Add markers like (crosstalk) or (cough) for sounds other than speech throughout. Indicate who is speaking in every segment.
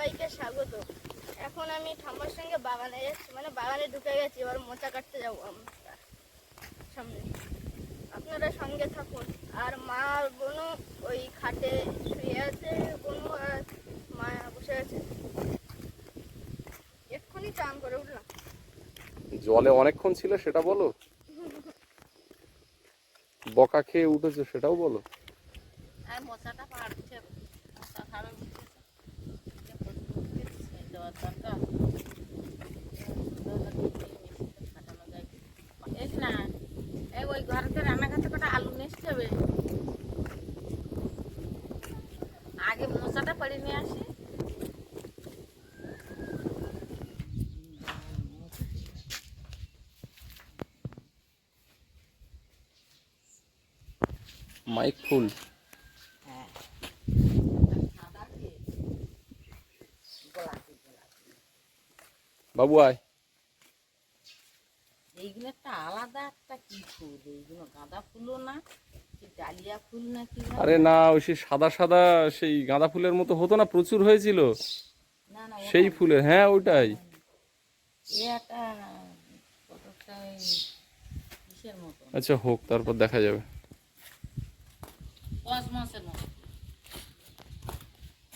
Speaker 1: সবাইকে স্বাগত। এখন আমি ঠাম্মার সঙ্গে বাগানে যাচ্ছি। মানে বাগানে ঢুকে গেছি এবার মোচা কাটতে যাব আমরা। সামনে। আপনারা সঙ্গে থাকুন। আর মা আর বোনও ওই খাটে শুয়ে আছে বোনও আর মা বসে আছে। এক্ষুনি চান করে উঠলাম।
Speaker 2: জলে অনেকক্ষণ ছিল সেটা বলো? (laughs) বকা খেয়ে উঠেছো সেটাও বলো।
Speaker 3: আর মশাটা পাড়ছে মশা খাবে দেওয়ার দরকার ফাটানো যায় এস না এই ওই ঘরেতে রান্না করতে কটা আলু নিয়ে হবে আগে মশাটা পড়ে নিয়ে আসি
Speaker 2: মাইক ফুল। বাবু আয়।
Speaker 3: এইগুলো একটা আলাদা একটা কি ফুল? এইগুলো গাঁদা ফুলও না ডালিয়া ফুল না কি
Speaker 2: আরে না ওই সেই সাদা সাদা সেই গাঁদা ফুলের মতো হতো না প্রচুর হয়েছিল। সেই ফুলের হ্যাঁ ওইটাই আচ্ছা হোক তারপর দেখা যাবে।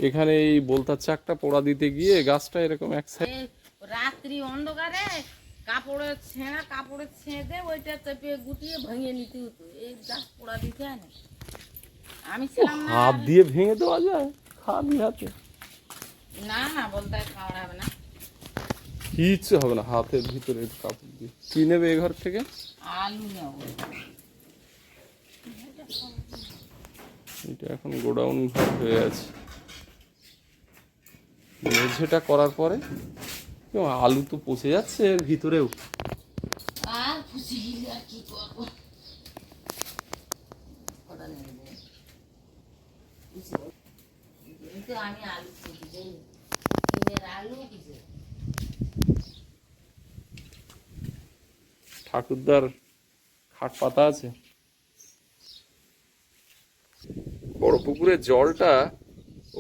Speaker 2: এখানে এই বলতার চাকটা পোড়া দিতে গিয়ে গাছটা এরকম এক সাইড
Speaker 3: রাত্রি অন্ধকারে কাপড়ে ছেঁড়া কাপড়ে ছেঁড়ে ওইটা চেপে গুটিয়ে ভেঙে নিতে হতো। এই গাছ পোড়া দিতে হয় না। আমি ছিলাম না।
Speaker 2: হাত দিয়ে ভেঙে দেওয়া যায়? খাবি হাতে?
Speaker 3: না না বলতে খাওয়া হবে না।
Speaker 2: কিচ্ছু হবে না হাতের ভিতরে কাপড় দিয়ে? কি নেবে এ ঘর থেকে?
Speaker 3: আলু নেব।
Speaker 2: এটা এখন গোডাউন ঘর হয়ে আছে। মেঝেটা করার পরে আলু তো পচে যাচ্ছে ভিতরেও।
Speaker 3: আমি আলু আলু।
Speaker 2: ঠাকুরদার খাট পাতা আছে। বড় পুকুরের জলটা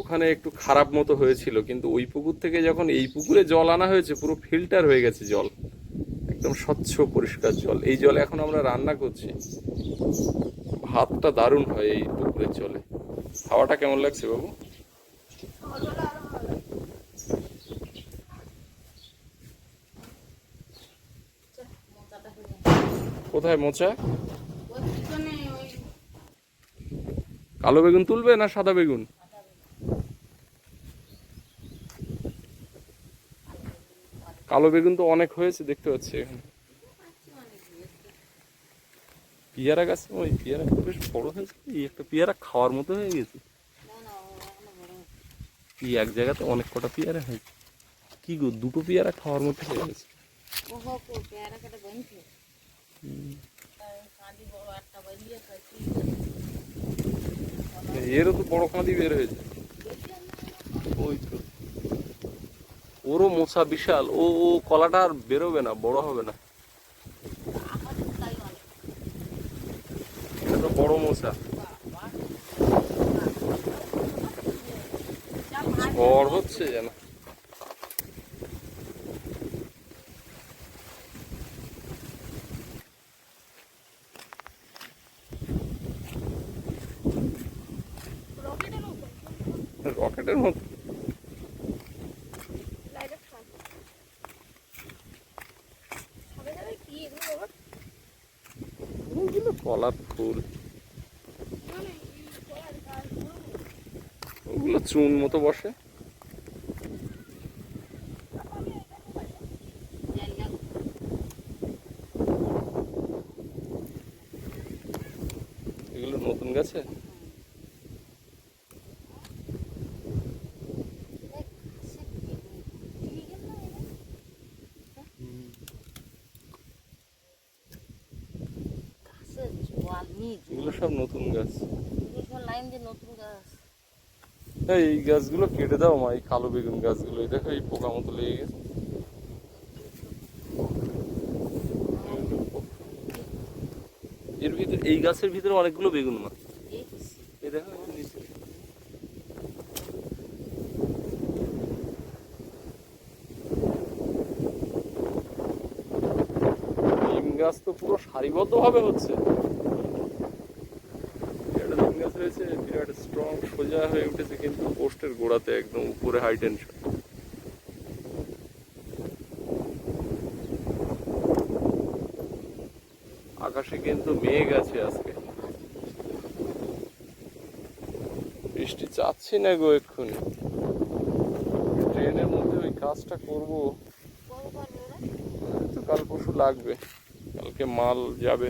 Speaker 2: ওখানে একটু খারাপ মতো হয়েছিল, কিন্তু ওই পুকুর থেকে যখন এই পুকুরে জল আনা হয়েছে, পুরো ফিল্টার হয়ে গেছে জল। একদম স্বচ্ছ, পরিষ্কার জল। এই জলে এখন আমরা রান্না করছি। ভাতটা দারুণ হয় এই পুকুরের জলে। হাওয়াটা কেমন লাগছে বাবু? কোথায় মোচা? কালো বেগুন তুলবে না সাদা বেগুন? কালো বেগুন তো অনেক হয়েছে দেখতে পাচ্ছি এখানে। পিয়ারা গাছ? ওই পিয়ারা বেশ বড় হয়েছে এই একটা পেয়ারা খাওয়ার মতো হয়ে গেছে। এই এক জায়গাতে অনেক কটা পেয়ারা হয়েছে। কি গো দুটো পেয়ারা খাওয়ার মতো হয়ে গেছে। এরও তো বড় কাঁদি বের হয়েছে। ওই তো। ওরও মোছা বিশাল, ও ও কলাটা আর বেরোবে না, বড় হবে না। বড় মোছা ঝড় হচ্ছে যেন।
Speaker 1: রকেটের মতো
Speaker 2: রকেটের মতো
Speaker 1: লাইটের খান সবে যাবে কি এগুলো বাবা
Speaker 2: ওগুলো কলার ফুল। ওগুলো চুন মতো বসে এগুলো নতুন গাছে এগুলো সব নতুন গাছ। এই গাছগুলো কেটে এই কালো বেগুন গাছগুলো। এই দেখো এই পোকা মতো লেগে গেছে। এর এই গাছের ভিতরে অনেকগুলো বেগুন মা। গাছ তো পুরো সারিবদ্ধভাবে হচ্ছে। সোজা হয়ে উঠেছে কিন্তু পোস্টের গোড়াতে একদম উপরে হাই টেনশন আকাশে কিন্তু মেঘ আছে আজকে। বৃষ্টি চাচ্ছি না গো এক্ষুনি। ট্রেনের মধ্যে ওই কাজটা করব। কাল পরশু লাগবে। কালকে মাল যাবে।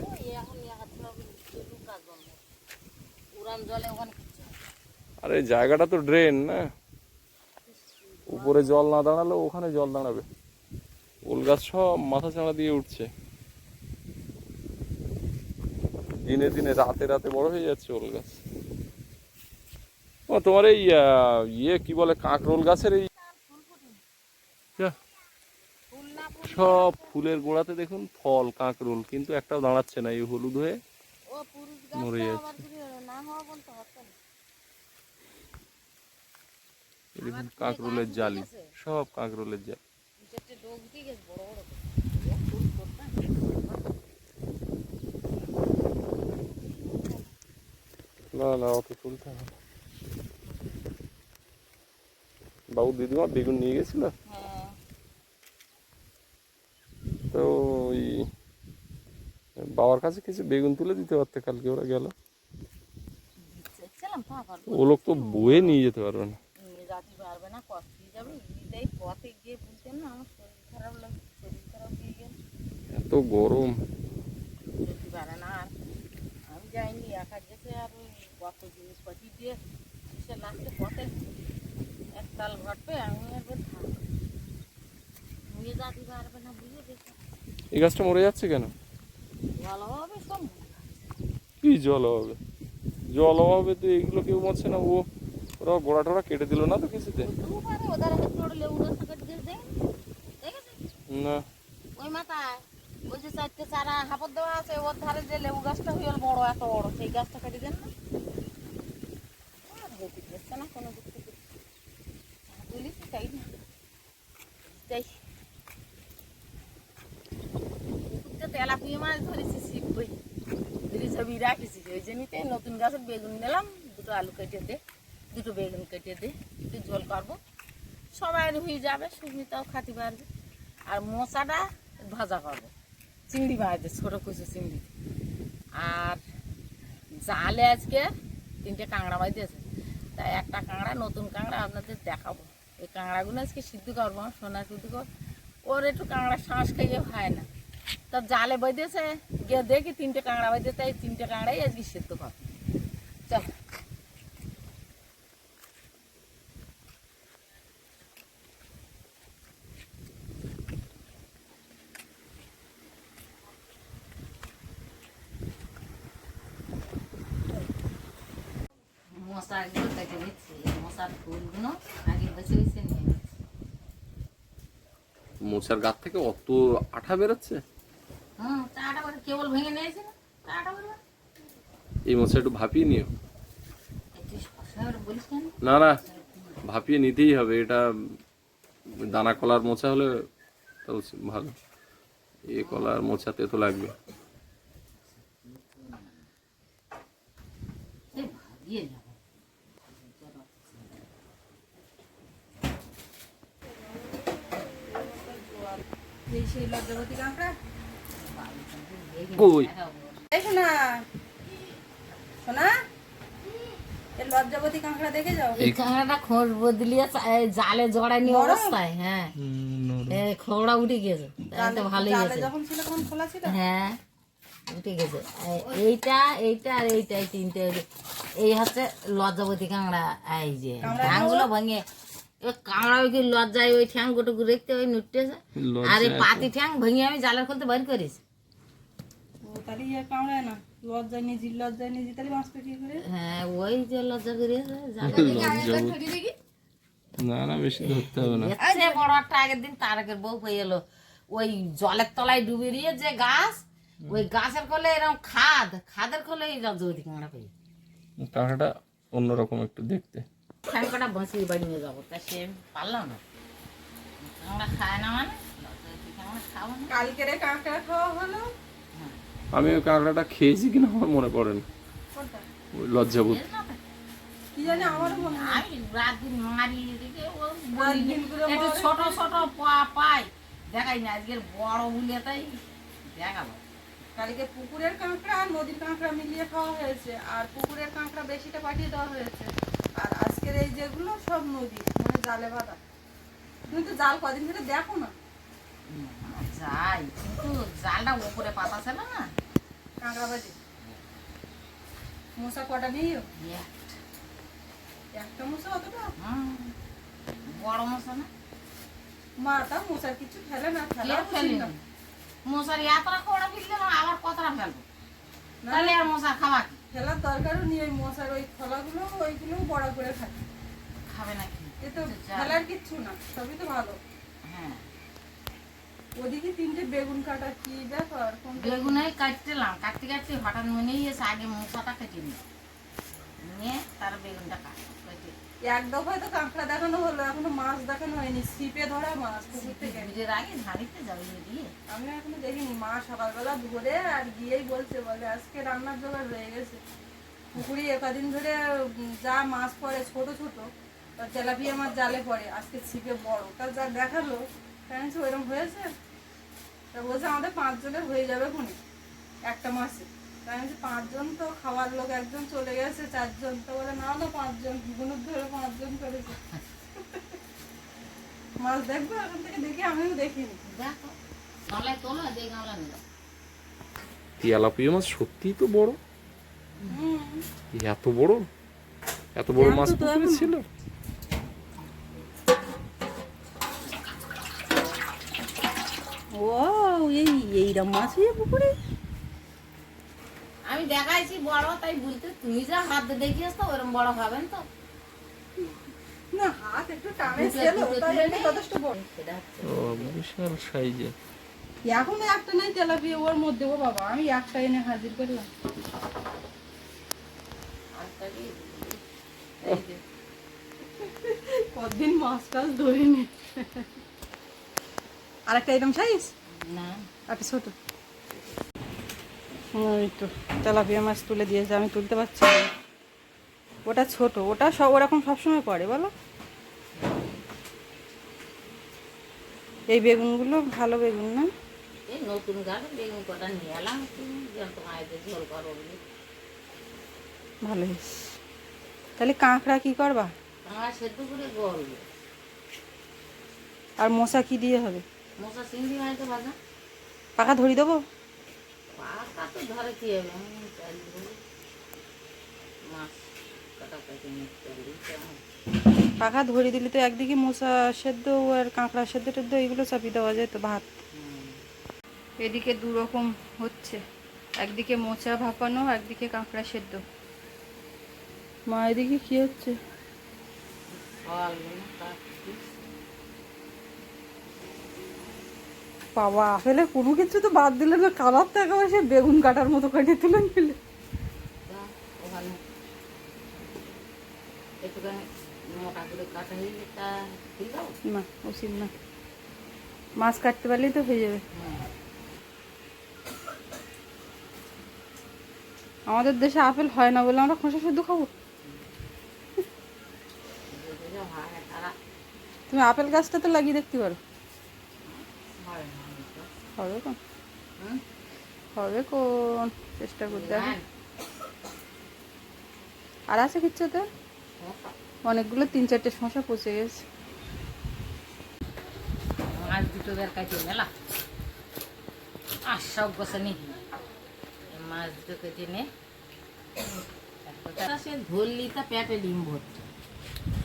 Speaker 3: উড়ান জলে ওখানে।
Speaker 2: আরে জায়গাটা তো ড্রেন না? উপরে জল না দাঁড়ালেও ওখানে জল দাঁড়াবে। ওল গাছ সব মাথা চাড়া দিয়ে উঠছে। দিনে দিনে রাতে রাতে বড় হয়ে যাচ্ছে ওল গাছ। ও তোমার এই ইয়ে কি বলে কাঁকরোল গাছের এই সব ফুলের গোড়াতে দেখুন ফল কাঁকরোল কিন্তু একটাও দাঁড়াচ্ছে না এই হলুদ হয়ে মরে যাচ্ছে। দেখুন কাঁকরোলের জালি সব কাঁকরোলের জালি। না না তুলতে হবে। বাবু দিদিমা বেগুন নিয়ে গেছিল?
Speaker 3: হ্যাঁ।
Speaker 2: তো ওই বাবার কাছে কিছু বেগুন তুলে দিতে পারতে কালকে ওরা গেল? ও লোক তো বয়ে নিয়ে যেতে পারবে না।
Speaker 3: যাতে পারবে না কষ্ট দিয়ে যাবে এই পথে গিয়ে বুঝতেন না আমার শরীর খারাপ লাগে শরীর খারাপ হয়ে গেল
Speaker 2: এত গরম।
Speaker 3: যেতে পারে না আর। আমি যাইনি একা গেছে আর ওই কত জিনিসপাতি দিয়ে সে লাস্টে পথে একতাল ঘটবে আমি একবার থাক নিয়ে যাতে পারবে না বুঝে দেখে
Speaker 2: এই গাছটা মরে যাচ্ছে কেন?
Speaker 3: ভালো হবে সব
Speaker 2: কি জল হবে? জল অভাবে তো এগুলো কেউ মরছে না ও ওরা গোড়া টোড়া কেটে দিল না তো কিছুতে? না।
Speaker 3: ওই মাথায় ওই যে চারটে চারা হাপড় দেওয়া আছে ওর ধারে যে লেবু গাছটা হয়ে বড় এত বড় সেই গাছটা কেটে দেন না কোনো তাই না মাছ ধরেছি শিব বই ধরে নতুন গাছের বেগুন নিলাম, দুটো আলু কেটে দে। দুটো বেগুন কেটে দিই একটু ঝোল করব। সবাই হয়ে যাবে, সুস্মিতাও খাতে পারবে আর মোচাটা ভাজা করব। চিংড়ি মাছ ছোটো কুচু চিংড়ি। আর জালে আজকে তিনটে কাঁকড়া দিয়েছে। তাই একটা কাঁকড়া, নতুন কাঁকড়া আপনাদের দেখাবো। এই কাঁকড়াগুলো আজকে সিদ্ধ করব, সোনা সিদ্ধ কর ওর একটু কাঁকড়া শ্বাস খাইয়ে হয় না। তা জালে বেঁধেছে গিয়ে দেখি তিনটে কাঁকড়া বেঁধে তাই তিনটে কাঁকড়াই আজকে সিদ্ধ কর চল মশাগুলো কেটে নিচ্ছি এই মশার ফুলগুলো আগে বেছে বেছে নিয়ে নিচ্ছি
Speaker 2: মোচার গাছ। থেকে অত আঠা বেরোচ্ছে?
Speaker 3: কেবল ভেঙে নিয়েছি
Speaker 2: এই মোচা একটু ভাপিয়ে নিও। না না ভাপিয়ে নিতেই হবে। এটা দানা কলার মোচা হলে ভালো। এ কলার মোচাতে তো লাগবে।
Speaker 3: এই ভাবিয়ে যাব
Speaker 4: সেই লজ্জাবতী কাঁকড়া
Speaker 2: কই?
Speaker 4: এই শোনা শোনা এই লজ্জাবতী কাঁকড়া দেখে যাও।
Speaker 3: এই কাঁকড়াটা খোঁজ বদলিয়ে জালে জড়ায়নি
Speaker 4: বড়?
Speaker 3: অবস্থায় হ্যাঁ। খোঁড়া উঠে গেছে তাই তো ভালোই গেছে।
Speaker 4: যখন ছিল তখন খোলা ছিল?
Speaker 3: হ্যাঁ উঠে গেছে। এইটা এইটা আর এইটা এই তিনটে এই হচ্ছে লজ্জাবতী কাঁকড়া এই যে ঠ্যাংগুলো ভাঙে। ওই কি লজ্জায় ওই ঠ্যাং গোটুকু রেখতে ওই নুটতেছে আর এই পাতি ঠ্যাং ভেঙে আমি জালের খুলতে বের করিস
Speaker 4: ও তাহলে ইয়ে কামড়ায় না? লজ্জায় নিজি লজ্জায় নিজি তাহলে বাঁচবে কি করে?
Speaker 3: হ্যাঁ ওই যে লজ্জা করিয়েছে জালে
Speaker 2: না না বেশি ধরতে হবে না।
Speaker 3: এসে বড় একটা আগের দিন তার আগের বউ পেয়ে এলো। ওই জলের তলায় ডুবে দিয়ে যে গাছ ওই গাছের কোলে এরকম খাদ খাদের কোলে এই কাঁকড়া পেয়ে।
Speaker 2: কাঁকড়াটা অন্যরকম একটু দেখতে।
Speaker 3: বসিয়ে বাড়ি নিয়ে যাব? তা সে পারলাম না। কাঁকড়া খায় না মানে? কাঁকড়া
Speaker 4: খাওয়া হলো।
Speaker 2: আমি ওই কাঁকড়াটা খেয়েছি কিনা আমার মনে পড়ে না। লজ্জাবোধ।
Speaker 4: কি জানি আমারও মনে
Speaker 3: আমি রাত দিন মারি এদিকে ও
Speaker 4: রাত
Speaker 3: বলি
Speaker 4: দিন করে
Speaker 3: একটু ছোট ছোট পা- পাই। দেখাই না আজকের বড় বুলে তাই দেখাবো
Speaker 4: কালকে পুকুরের কাঁকড়া আর নদীর কাঁকড়া মিলিয়ে খাওয়া হয়েছে। আর পুকুরের কাঁকড়া বেশিটা পাঠিয়ে দেওয়া হয়েছে। আর আজকের এই যেগুলো সব নদী মানে জালে বাঁধা। তুমি তো জাল কদিন ধরে দেখো না।
Speaker 3: যাই কিন্তু জালটা উপরে পাতাছে না। না
Speaker 4: কাঁকড়া বাজে মশা কটা নিয়েও একটা। মশা অতটা?
Speaker 3: বড় মশা না?
Speaker 4: মা মশার কিছু ফেলে না ফেলা।
Speaker 3: মশারি এতটা কোড়া ফেললে আবার কতটা ফেলব? তাহলে আর মশা খাওয়া কি?
Speaker 4: ফেলার দরকারও নেই ওই মশার ওই ফলাগুলো ওইগুলো বড় করে থাকে
Speaker 3: খাবে নাকি?
Speaker 4: এ তো। ফেলার কিচ্ছু না সবই তো ভালো।
Speaker 3: হ্যাঁ।
Speaker 4: ওদিকে তিনটে বেগুন কাটা কি ব্যাপার
Speaker 3: বেগুনে কাটতেলাম কাটতে কাটতে হঠাৎ মনেই এসে আগে মশাটা কেটে নিয়ে তার বেগুনটা কাট কেটে
Speaker 4: এক দফায় তো কাঁকড়া দেখানো হলো এখনও মাছ দেখানো হয়নি ছিপে ধরা মাছ পুকুর থেকে।
Speaker 3: ভিড়ের আগে ঝাড়িতে যাবে দিয়ে?
Speaker 4: আমি এখনও দেখিনি মা সকালবেলা ধরে আর গিয়েই বলছে বলে আজকে রান্নার জোগাড় রয়ে গেছে। পুকুরে একদিন ধরে যা মাছ পড়ে ছোট ছোট তা তেলাপিয়া মাছ জালে পড়ে আজকে ছিপে বড়। তা যা দেখাল কেন ওইরকম হয়েছে? তা বলছে আমাদের পাঁচজনের হয়ে যাবে কোনে একটা মাসে। আমি বলছি, পাঁচজন তো খাওয়ার লোক একজন চলে গেছে চারজন। তো বলে না না পাঁচজন। গুণের ধরে পাঁচজন করেছে। মাছ দেখব? এখন থেকে দেখি আমিও দেখিনি।
Speaker 3: দেখো তোলো দিয়ে গামলা নিল।
Speaker 2: তেলাপিয়া মাছ সত্যিই তো বড়। এত বড়? এত বড় মাছ
Speaker 4: তো
Speaker 2: ছিল?
Speaker 4: ও এই এইরকম মাছ হয়ে পুকুরে?
Speaker 3: আমি দেখাইছি বড় তাই বলতে তুমি যা হাত দিয়ে দেখিয়েছ তো ওরকম বড় হবেন তো।
Speaker 4: না হাত একটু টানে ছিল তাই
Speaker 3: তুলে
Speaker 4: যথেষ্ট বড়।
Speaker 2: ও বিশাল সাইজে
Speaker 4: এখনও একটা নাই তেলাপিয়া ওর মধ্যে ও বাবা আমি একটা এনে হাজির করলাম।
Speaker 3: হাতটা দিয়ে এই যে,
Speaker 4: কতদিন মাছ টাছ ধরিনি। আর একটা এরকম সাইজ
Speaker 3: না।
Speaker 4: একটা ছোট। ওই তো তেলাপিয়া মাছ তুলে দিয়েছে আমি তুলতে পারছি ওটা ছোট ওটা সব ওরকম সবসময় করে বলো। এই বেগুনগুলো ভালো বেগুন না?
Speaker 3: নতুন গাছ বেগুন কটা নিয়ে এলাম তুমি যত মায়েদের ঝোল করো
Speaker 4: ভালো তাহলে কাঁকড়া কি করবা?
Speaker 3: সেদ্ধ করে
Speaker 4: আর মশা কি দিয়ে হবে?
Speaker 3: মশা চিংড়ি
Speaker 4: পাকা ধরি দেবো?
Speaker 3: তো ধরে কি হবে আমি চাল মাছ
Speaker 4: পাখা ধরে দিলে তো একদিকে মশা সেদ্ধ আর কাঁকড়া সেদ্ধ টেদ্ধ এগুলো চাপিয়ে দেওয়া যায় তো ভাত। এদিকে দু রকম হচ্ছে। একদিকে মোচা ভাপানো একদিকে কাঁকড়া সেদ্ধ। মা এদিকে কি হচ্ছে
Speaker 3: ফল কাটছি
Speaker 4: বাবা আপেলে কোনো কিছু তো বাদ দিলে না কালার তো একেবারে সে বেগুন কাটার মতো কাটিয়ে তুলে নিলে
Speaker 3: আছে
Speaker 4: না উচিত না। মাছ কাটতে পারলেই তো হয়ে যাবে। আমাদের দেশে আপেল হয় না বলে আমরা খোসা শুদ্ধ খাব? তুমি আপেল গাছটা তো লাগিয়ে দেখতে পারো। হবে কোন? হবে কোন? চেষ্টা করতে হবে।
Speaker 3: হ্যাঁ,
Speaker 4: আর আছে কিচ্ছুতে
Speaker 3: শশা।
Speaker 4: অনেকগুলো তিন চারটে শশা পচে গেছে।
Speaker 3: মাছ দুটো বের কাছে মেলা আর সব গোছা নি। মাছ দুটো কেটে নে। সে ধরলি তা পেটে ডিম ভরছে।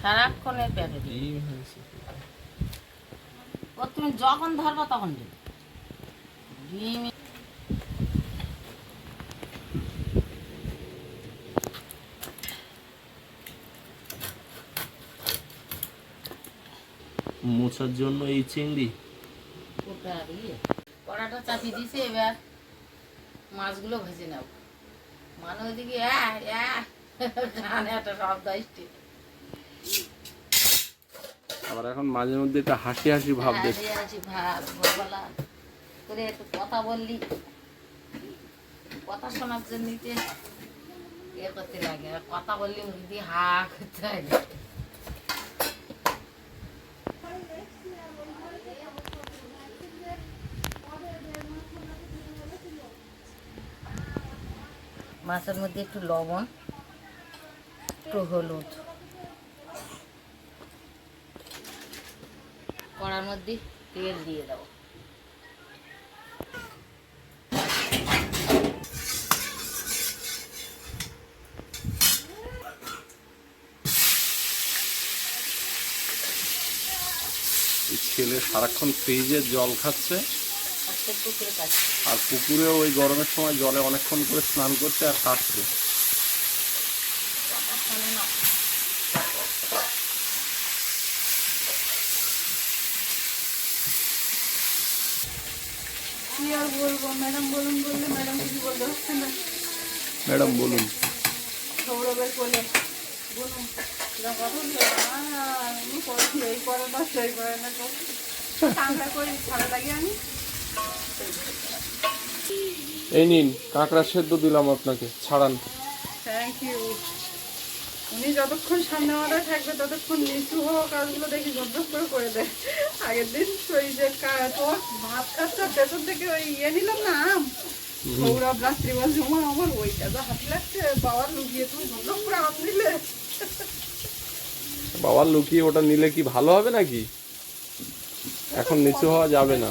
Speaker 3: সারাক্ষণের পেটে ডিম। ও তুমি যখন ধরবো তখন ডিম ডিম
Speaker 2: মোছার জন্য এই চিংড়ি।
Speaker 3: কড়াটা চাপিয়ে দিছে এবার মাছগুলো ভেজে নেব। মানে ওইদিকে একটা শব্দ আসছে।
Speaker 2: আবার এখন মাঝে মধ্যে একটা হাসি হাসি ভাব দেখ
Speaker 3: আরে আছি ভাব করে একটু কথা বললি। কথা শোনার জন্য এ করতে লাগে, আর কথা বললে মুখ দিয়ে হা করতে লাগে। মাছের মধ্যে একটু লবণ, একটু হলুদ। কড়ার মধ্যে তেল দিয়ে দাও
Speaker 2: এই ছেলে সারাক্ষণ ফ্রিজের জল খাচ্ছে।
Speaker 3: পুকুরে
Speaker 2: আর পুকুরেও ওই গরমের সময় জলে অনেকক্ষণ করে স্নান করছে আর কাটছে।
Speaker 4: ম্যাডাম বলুন এই
Speaker 2: নিন কাঁকড়া সেদ্ধ দিলাম আপনাকে ছাড়ান।
Speaker 4: থ্যাংক ইউ উনি যতক্ষণ সামনে মাথায় থাকবে ততক্ষণ নিচু হওয়া কাজগুলো দেখি গদ্দপ করে করে দেয়। আগের দিন ওই যে ভাত খাচ্ছে পেছন থেকে ওই ইয়ে নিলাম না আম? সৌরভ রাত্রি বলছে "ওমা, আমার ওইটা তো হাত লাগছে বাবার লুকিয়ে তুমি গদ্দপ করে আম নিলে।
Speaker 2: বাবার লুকিয়ে ওটা নিলে কি ভালো হবে নাকি? এখন নিচু হওয়া যাবে না।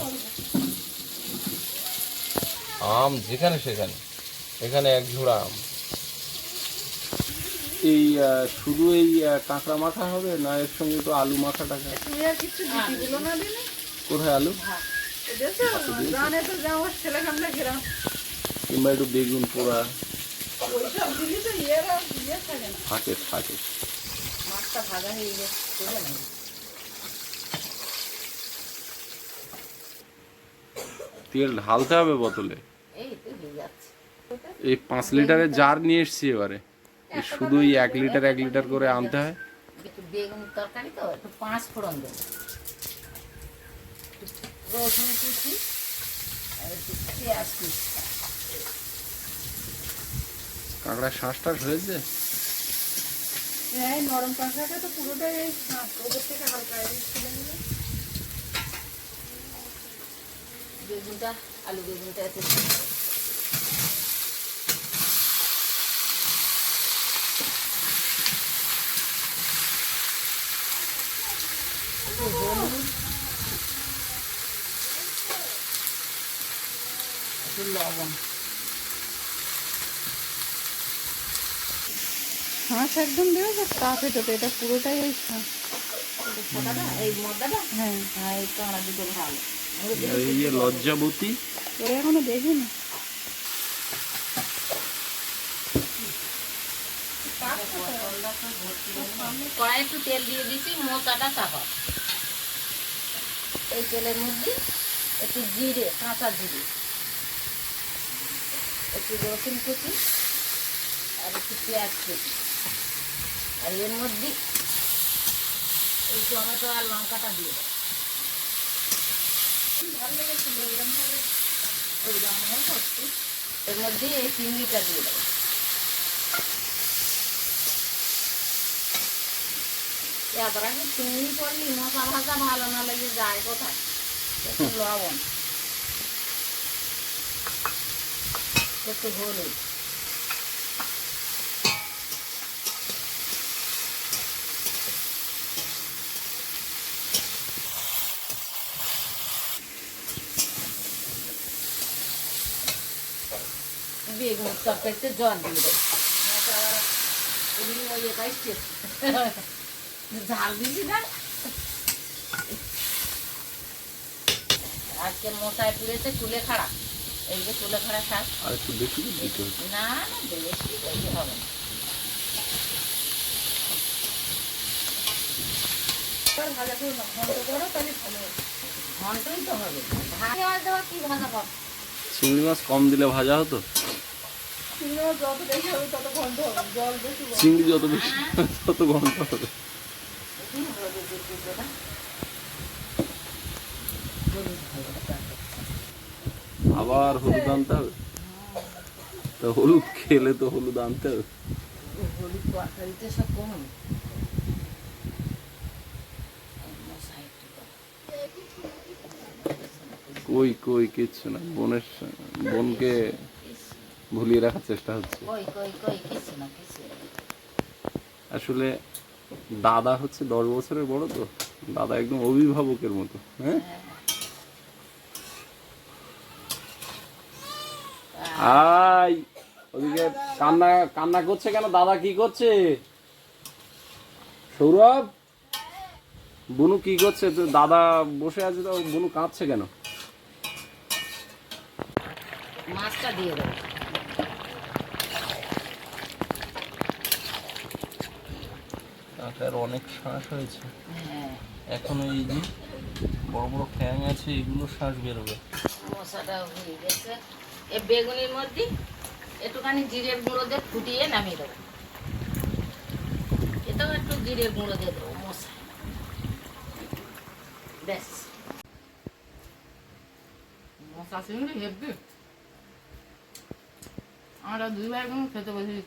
Speaker 2: আম যেখানে সেখানে। এখানে এক ঝোড়া আম। এই শুধু এই কাঁকড়া মাখা হবে না এর সঙ্গে তো আলু মাখা টাকা কোথায় আলু?
Speaker 4: ঘেরাম
Speaker 2: কিংবা একটু বেগুন পোড়া।
Speaker 4: থাকে
Speaker 2: থাকে
Speaker 3: মাছটা ভাজা হয়ে গেছে তেল
Speaker 2: ঢালতে হবে বোতলে?
Speaker 3: এই
Speaker 2: পাঁচ লিটারের জার নিয়ে এসছি এবারে। শুধুই এক লিটার এক লিটার করে আনতে হয়।
Speaker 3: একটু বেগুন তরকারি তো একটু পাঁচ ফোড়ন দেবো। রসুন কুচি আর একটু পেঁয়াজ কুচি।
Speaker 2: কাঁকড়া শ্বাস টাস হয়েছে?
Speaker 4: হ্যাঁ নরম কাঁকড়াটা তো পুরোটাই এই ওপর থেকে হালকা
Speaker 3: বেগুনটা আলু বেগুনটা এতে লবণ।
Speaker 4: শাঁস একদম দেবে তো কাপে তোকে এটা পুরোটাই ওই হ্যাঁ।
Speaker 3: হ্যাঁ এই কাঁড়া দুটো ভালো।
Speaker 2: এই যে লজ্জাবতী।
Speaker 4: ওরা এখনও দেখিনি
Speaker 3: কড়াই একটু তেল দিয়ে মোচাটা চাপা। এই তেলের মধ্যে একটু জিরে কাঁচা জিরে। একটু রসুন কুচি আর একটু পেঁয়াজ কুচি। আর এর মধ্যে এই টমেটো আর লঙ্কাটা দিয়ে এর মধ্যে এই চিংড়িটা দিয়ে দেবো। চিংড়ি পড়লি মশা ভাজা ভালো না লেগে যায় কোথায়? একটু লবণ। একটু হলুদ। তরকারিতে জল দিয়ে ওদিকে ওই এটাই ঝাল দিছি না? আজকে মশায় পুড়েছে চুলে খাড়া। এই যে চুলে খাড়া শাক।
Speaker 2: আর একটু বেশি দিতে হচ্ছে
Speaker 3: না না বেশি বেশি হবে না।
Speaker 4: ভাজা করে না ঘন্ট করো তাহলে ভালো
Speaker 3: ঘন্টই তো হবে। ভাজা মাছ দেওয়া কি ভাজা পাবো
Speaker 2: চিংড়ি মাছ কম দিলে ভাজা হতো?
Speaker 4: চিংড়ি যত বেশি হবে তত ঘন্ট হবে জল বেশি হবে।
Speaker 2: চিংড়ি যত বেশি তত ঘণ্টা হবে আবার হলুদ আনতে হবে তো হলুদ খেলে তো হলুদ আনতে হবে
Speaker 3: হলুদ তরকারিতে সব কম মশা একটু কম।
Speaker 2: কই কই কিচ্ছু না বোনের বোনকে ভুলিয়ে রাখার চেষ্টা হচ্ছে। আসলে দাদা হচ্ছে দশ বছরের বড় তো দাদা একদম অভিভাবকের মতো হ্যাঁ? আই ওদিকে কান্না কান্না করছে কেন? দাদা কি করছে? সৌরভ? বুনু কি করছে? দাদা বসে আছে তো বুনু কাঁদছে কেন?
Speaker 3: মাছটা দিয়ে দেবো।
Speaker 2: কাকার অনেক শ্বাস হয়েছে।
Speaker 3: হ্যাঁ।
Speaker 2: এখনও এই যে বড় বড় ফ্যাং আছে এগুলো শ্বাস বেরোবে।
Speaker 3: মশাটা হয়ে গেছে। এ বেগুনির মধ্যে একটুখানি জিরের গুঁড়ো দিয়ে ফুটিয়ে নামিয়ে দেবো। এটাও একটু জিরের গুঁড়ো দিয়ে দেবো মশা। ব্যাস। মশা চিংড়ি হেব্বি। আমরা দুই ভাই বোন খেতে বসি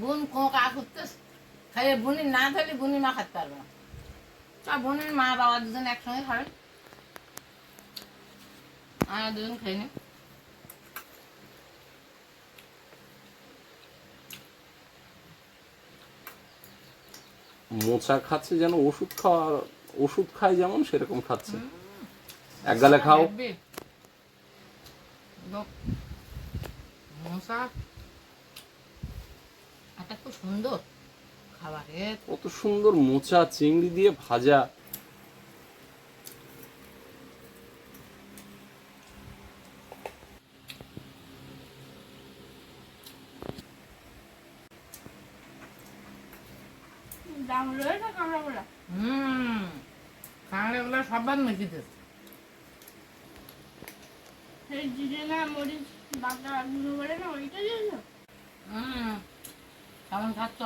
Speaker 3: বোন কোঁকা করতে খাইয়ে বুনি না থাকলে বুনি মা খাতে পারবে না। তা বোনের মা বাবা দুজন একসঙ্গে খাবে। আমরা দুজন খাই নি।
Speaker 2: মোচা খাচ্ছে যেন ওষুধ খাওয়ার ওষুধ খায় যেমন সেরকম খাচ্ছে। এক গালে খাও।
Speaker 3: মোচা। এটা খুব সুন্দর। খাবারের।
Speaker 2: কত সুন্দর মোচা চিংড়ি দিয়ে ভাজা।
Speaker 1: দাম রয়েছে কামড়াগুলা
Speaker 3: হুম কাঁকড়াগুলো সবার মেখে
Speaker 1: সেই জিরে না মরিচ বাটা গুঁড়ো করে না ওইটা দিয়েছ?
Speaker 3: হুম কেমন খাচ্ছ?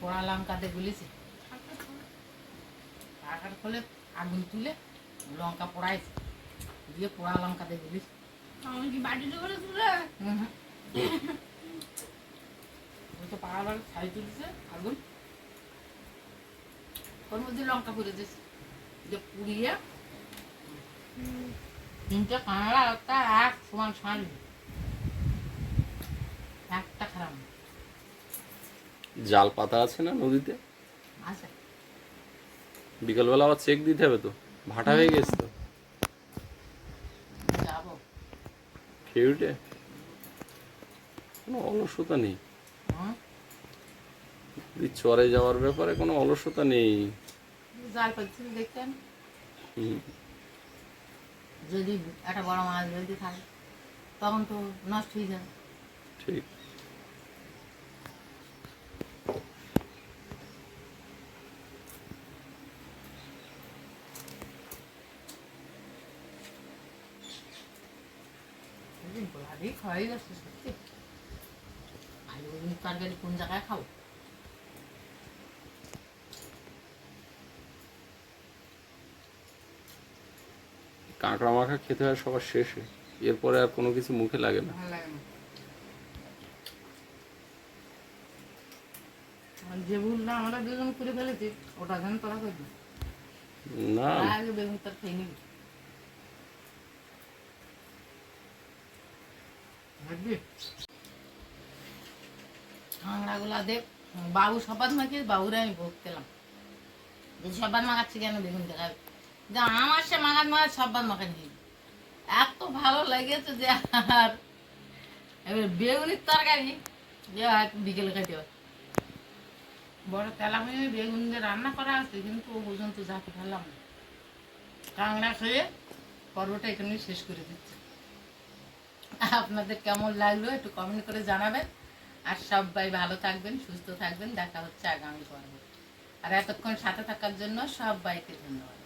Speaker 3: পোড়া লঙ্কাতে গুলিছি। কাকার খোলে আগুন তুলে লঙ্কা পোড়াইছে। দিয়ে পোড়া লঙ্কাতে গুলিছি।
Speaker 1: আমার কি বাটিতে করে তুলে।
Speaker 3: ওই তো পাড়াবার ছাই তুলছে আগুন। ওর মধ্যে লঙ্কা করে দিয়েছে। যে পুড়িয়ে তিনটে কাঁড়া একটা এক সমান ছাড়বি একটা খারাপ।
Speaker 2: জাল পাতা আছে না নদীতে?
Speaker 3: আছে।
Speaker 2: বিকালবেলা আবার চেক দিতে হবে তো। ভাটা হয়ে গেছে তো।
Speaker 3: যাব।
Speaker 2: খেয়ে উঠে কোনো অলসতা নেই। চরে যাওয়ার ব্যাপারে কোনো অলসতা নেই।
Speaker 3: জাল পাচ্ছি দেখতেন
Speaker 2: হুম।
Speaker 3: যদি একটা বড় মাছ যদি থাকে তখন তো নষ্ট হয়ে যাবে।
Speaker 2: ঠিক।
Speaker 3: গোলাপি খাওয়াই যাচ্ছে সত্যি। আলু তরকারি কোন জায়গায় খাব?
Speaker 2: কাঁকড়া মাখা খেতে হয় সবার শেষে। এরপরে আর কোনো কিছু মুখে লাগে না।
Speaker 3: লাগে যে ভুলটা আমরা দুজন করে ফেলেছি ওটা যেন তোরা করবি?
Speaker 2: না।
Speaker 3: আগে বেগুন তোর খেয়ে নিবি। বুঝবি কাঁকড়াগুলা দেখ বাবু সবাদ মাখিয়ে বাবুরে আমি ভোগ পেলাম যে সবাদ মাখাচ্ছি কেন বেগুন দেখাবে যে আমার সে মাখাত মাখাত সবাদ মাখা নিয়ে এত ভালো লেগেছে যে আর এবার বেগুনের তরকারি বিকেলে খাইতে হবে বড় তেলাময় বেগুন দিয়ে রান্না করা আছে, কিন্তু ও পর্যন্ত যাতে পারলাম না। কাঁকড়া খেয়ে পর্বটা এখানে শেষ করে দিচ্ছে। আপনাদের কেমন লাগল একটু কমেন্ট করে জানাবেন। আর সবাই ভালো থাকবেন, সুস্থ থাকবেন। দেখা হচ্ছে আগামী পর্বে। আর এতক্ষণ সাথে থাকার জন্য সবাইকে ধন্যবাদ।